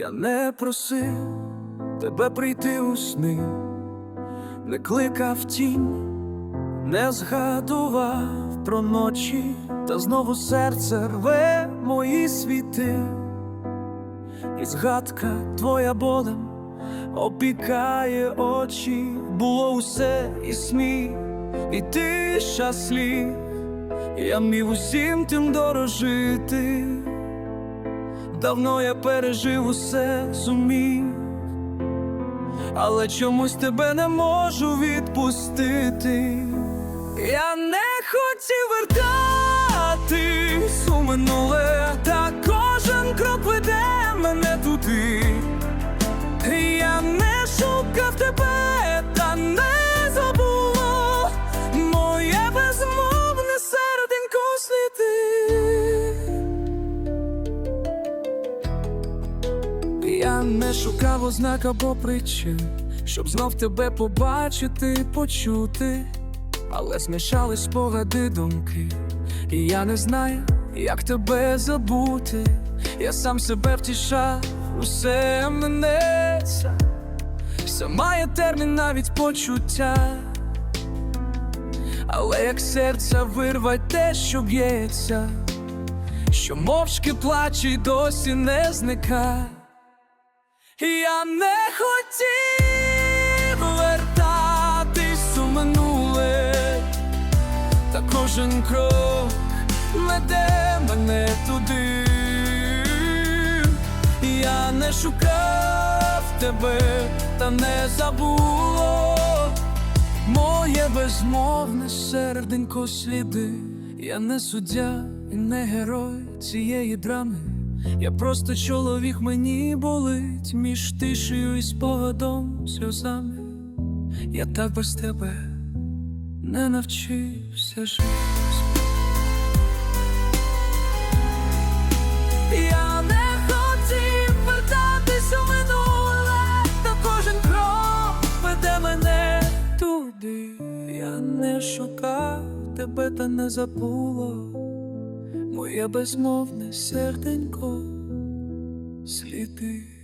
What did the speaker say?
Я не просив тебе прийти у сни, не кликав тінь, не згадував про ночі, та знову серце рве мої світи, і згадка твоя болем опікає очі, було усе і сміх, і тиша слів. Я міг усім тим дорожити. Давно я пережив усе зумів, але чомусь тебе не можу відпустити. Я не хотів вертатись у минуле, та кожен крок веде мене туди. Я не шукав тебе, Не шукав ознак або причин, щоб знов тебе побачити, почути, але змішались спогади думки, і я не знаю, як тебе забути. Я сам себе втішав, усе минеться, все має термін навіть почуття. Але як серця вирвать те, що б'ється, що мовчки плаче й досі не зникає. Я не хотів вертатись у минуле, та кожен крок веде мене туди. Я не шукав тебе, та не забуло моє безмовне серденько сліди. Я не суддя і не герой цієї драми. Я просто чоловік мені болить між тишею і спогадом сльозами. Я так без тебе не навчився жити. Я не хотів вертатись минуле, та кожен крок веде мене туди. Я не шукав тебе, та не забуло моє безмовне серденько сліди.